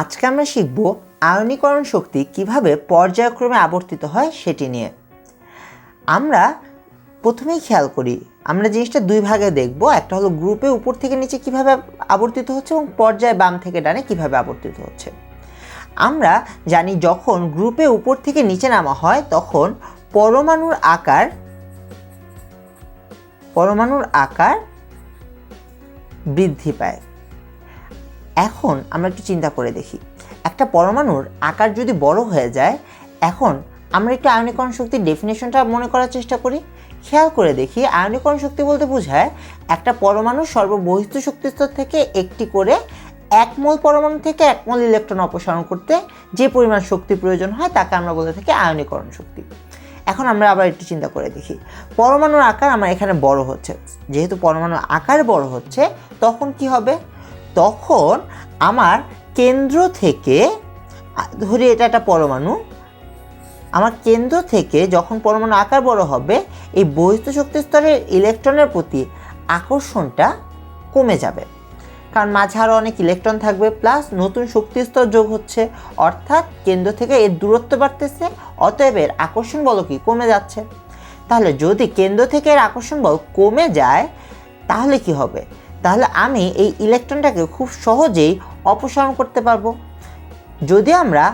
আজকে আমরা শিখব আয়নীকরণ শক্তি কীভাবে পর্যায়ক্রমে আবর্তিত হয় সেটি নিয়ে। আমরা প্রথমেই খেয়াল করি, আমরা জিনিসটা দুই ভাগে দেখব, একটা হলো গ্রুপে উপর থেকে নিচে কীভাবে আবর্তিত হচ্ছে এবং পর্যায়ে বাম থেকে ডানে কীভাবে আবর্তিত হচ্ছে। আমরা জানি যখন গ্রুপে উপর থেকে নিচে নামা হয়, তখন পরমাণুর আকার পরমাণুর আকার বৃদ্ধি পায়। এখন আমরা একটু চিন্তা করে দেখি। একটা পরমাণুর আকার যদি বড় হয়ে যায়, এখন আমরা একটু আয়নীকরণ শক্তির ডেফিনেশনটা মনে করার চেষ্টা করি। খেয়াল করে দেখি আয়নীকরণ শক্তি বলতে বোঝায় একটা পরমাণু সর্ববহিষ্ঠ শক্তি স্তর থেকে একটি করে এক মোল পরমাণু থেকে এক মোল ইলেকট্রন অপসারণ করতে যে পরিমাণ শক্তি প্রয়োজন হয়, তাকে আমরা বলে থাকি আয়নীকরণ শক্তি। এখন আমরা আবার একটু চিন্তা করে দেখি। পরমাণুর আকার আমার এখানে বড় হচ্ছে। যেহেতু পরমাণুর আকার বড় হচ্ছে, তখন কি হবে? তখন আমার কেন্দ্র থেকে, ধরি এটা একটা পরমাণু, আমার কেন্দ্র থেকে যখন পরমাণু আকার বড় হবে, এই বহিস্থ শক্তি স্তরের ইলেকট্রনের প্রতি আকর্ষণটা কমে যাবে। কারণ মাঝে আরও অনেক ইলেকট্রন থাকবে, প্লাস নতুন শক্তি স্তর যোগ হচ্ছে, অর্থাৎ কেন্দ্র থেকে এর দূরত্ব বাড়তেছে, অতএব এর আকর্ষণ বল কি কমে যাচ্ছে। তাহলে যদি কেন্দ্র থেকে এর আকর্ষণ বল কমে যায়, তাহলে কি হবে? তাহলে আমি এই ইলেকট্রনটাকে খুব সহজেই অপসারণ করতে পারব। যদি আমরা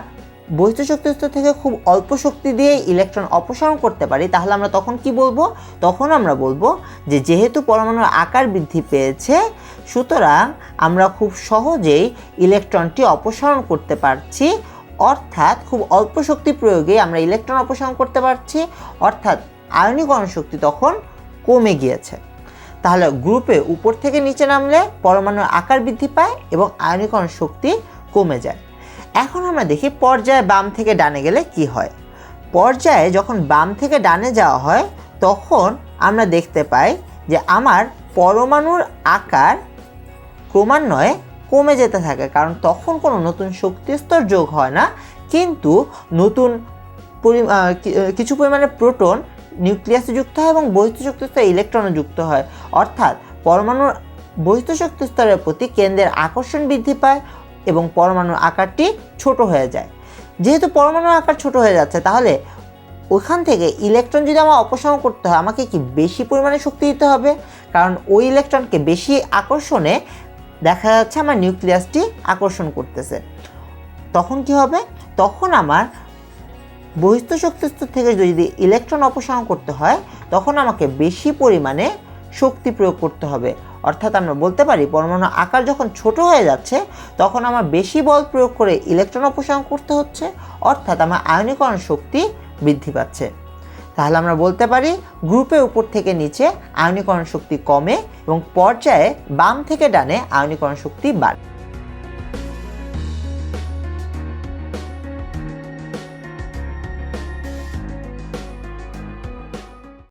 বহিষ্ঠ শক্তি স্তর থেকে খুব অল্প শক্তি দিয়ে ইলেকট্রন অপসারণ করতে পারি, তাহলে আমরা তখন কি বলব? তখন আমরা বলব যে যেহেতু পরমাণুর আকার বৃদ্ধি পেয়েছে, সুতরাং আমরা খুব সহজেই ইলেকট্রনটি অপসারণ করতে পারছি। অর্থাৎ খুব অল্প শক্তি প্রয়োগে আমরা ইলেকট্রন অপসারণ করতে পারছি। অর্থাৎ আয়নীকরণ শক্তি তখন কমে গিয়েছে। তাহলে গ্রুপে উপর থেকে নিচে নামলে পরমাণুর আকার বৃদ্ধি পায় এবং আয়নীকরণ শক্তি কমে যায়। এখন আমরা দেখি পর্যায়ে বাম থেকে ডানে গেলে কি হয়। পর্যায়ে যখন বাম থেকে ডানে যাওয়া হয়, তখন আমরা দেখতে পাই যে আমার পরমাণুর আকার ক্রমান্বয়ে কমে যেতে থাকে, কারণ তখন কোনো নতুন শক্তি স্তর যোগ হয় না। কিন্তু নতুন কিছু পরিমাণে প্রোটন নিউক্লিয়াসে যুক্ত হয় এবং বহিষ্ঠ শক্তি স্তরে ইলেকট্রনও যুক্ত হয়। অর্থাৎ, পরমাণুর বহিষ্ঠ শক্তি স্তরের প্রতি কেন্দ্রের আকর্ষণ বৃদ্ধি পায় এবং পরমাণুর আকারটি ছোট হয়ে যায়। যেহেতু পরমাণুর আকার ছোট হয়ে যাচ্ছে, তাহলে ওখান থেকে ইলেকট্রন যদি আমার অপসারণ করতে হয়, আমাকে কি বেশি পরিমাণে শক্তি দিতে হবে? কারণ ওই ইলেকট্রনকে বেশি আকর্ষণে দেখা যাচ্ছে আমার নিউক্লিয়াসটি আকর্ষণ করতেছে। তখন কি হবে? তখন আমার বহিস্থ শক্তি স্তর থেকে যদি ইলেকট্রন অপসারণ করতে হয়, তখন আমাকে বেশি পরিমাণে শক্তি প্রয়োগ করতে হবে। অর্থাৎ আমরা বলতে পারি, পরমাণু আকার যখন ছোট হয়ে যাচ্ছে, তখন আমার বেশি বল প্রয়োগ করে ইলেকট্রন অপসারণ করতে হচ্ছে, অর্থাৎ আমার আয়নীকরণ শক্তি বৃদ্ধি পাচ্ছে। তাহলে আমরা বলতে পারি গ্রুপে উপর থেকে নিচে আয়নীকরণ শক্তি কমে এবং পর্যায়ে বাম থেকে ডানে আয়নীকরণ শক্তি বাড়ে।